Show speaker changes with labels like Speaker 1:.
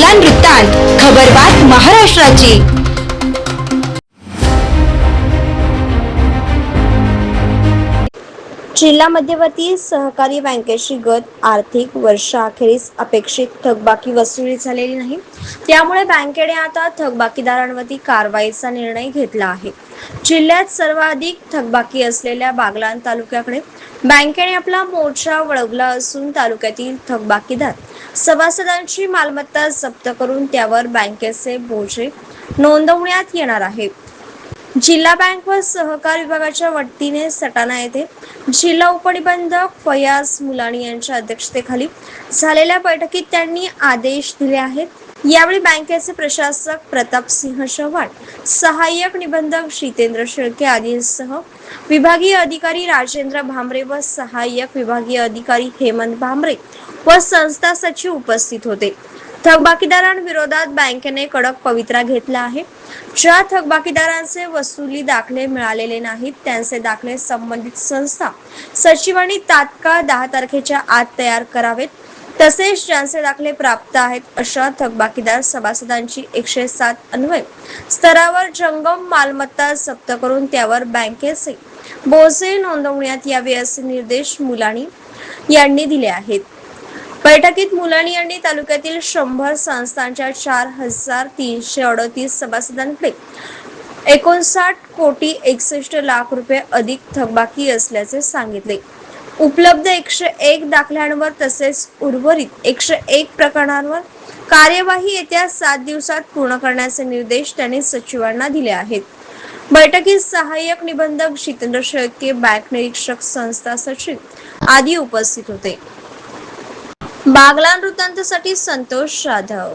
Speaker 1: बागलान वृत्तांत खबरबात महाराष्ट्राची.
Speaker 2: जिल्हा मध्यवर्ती सहकारी बँकेची गत आर्थिक वर्षाअखेरीस अपेक्षित थकबाकी वसुली झालेली नाही. त्यामुळे बँकेने आता थकबाकीदारांवरती कारवाईचा निर्णय घेतला आहे. जिल्ह्यात सर्वाधिक थकबाकी असलेल्या बागलाण तालुक्याकडे बँकेने आपला मोर्चा वळवला असून तालुक्यातील थकबाकीदार सभासदांची मालमत्ता जप्त करून त्यावर बँकेचे बोजे नोंदवण्यात येणार आहे. जिल्हा बँक व सहकार विभागाच्या वतीने सटाणा येथे जिल्हा उपनिबंधक फयाज मुलानी यांच्या अध्यक्षतेखाली झालेल्या बैठकीत त्यांनी आदेश दिले आहेत. यावेळी बँकेचे प्रशासक प्रताप सिंह चव्हाण सहाय्यक निबंधक जितेंद्र शेळके आदींसह विभागीय अधिकारी राजेंद्र भामरे व सहाय्यक विभागीय अधिकारी हेमंत भांबरे व संस्था सचिव उपस्थित होते. थकबाकीदारांविरोधात बँकेने कडक पवित्रा घेतला आहे. ज्या थकबाकीदारांचे वसुली दाखले मिळालेले नाहीत त्यांचे दाखले संबंधित संस्था सचिवांनी तात्काळ दहा तारखेच्या आत तयार करावेत. तसेच ज्यांचे दाखले प्राप्त आहेत अशा थकबाकीदार सभासदांची एकशे सात अन्वय. स्तरावर जंगम मालमत्ता जप्त करून त्यावर बँकेचे बोजे नोंदवण्यात यावे असे निर्देश मुलानी यांनी दिले आहेत. बैठकीत मुलानी यांनी तालुक्यातील शंभर संस्थांच्या चार हजार तीनशे अडतीस सभासदांकडे एकोणसाठ कोटी एकसष्ट लाख रुपये अधिक थकबाकी असल्याचे सांगितले. उपलब्ध एकशे एक दाखल्यांवर तसेच उर्वरित एकशे एक प्रकरणांवर कार्यवाही येत्या सात दिवसात पूर्ण करण्याचे निर्देश त्यांनी सचिवांना दिले आहेत. बैठकीत सहाय्यक निबंधक जितेंद्र शेळके बँक निरीक्षक संस्था सचिव आदी उपस्थित होते. बागला वृत्तांतसाठी संतोष जाधव.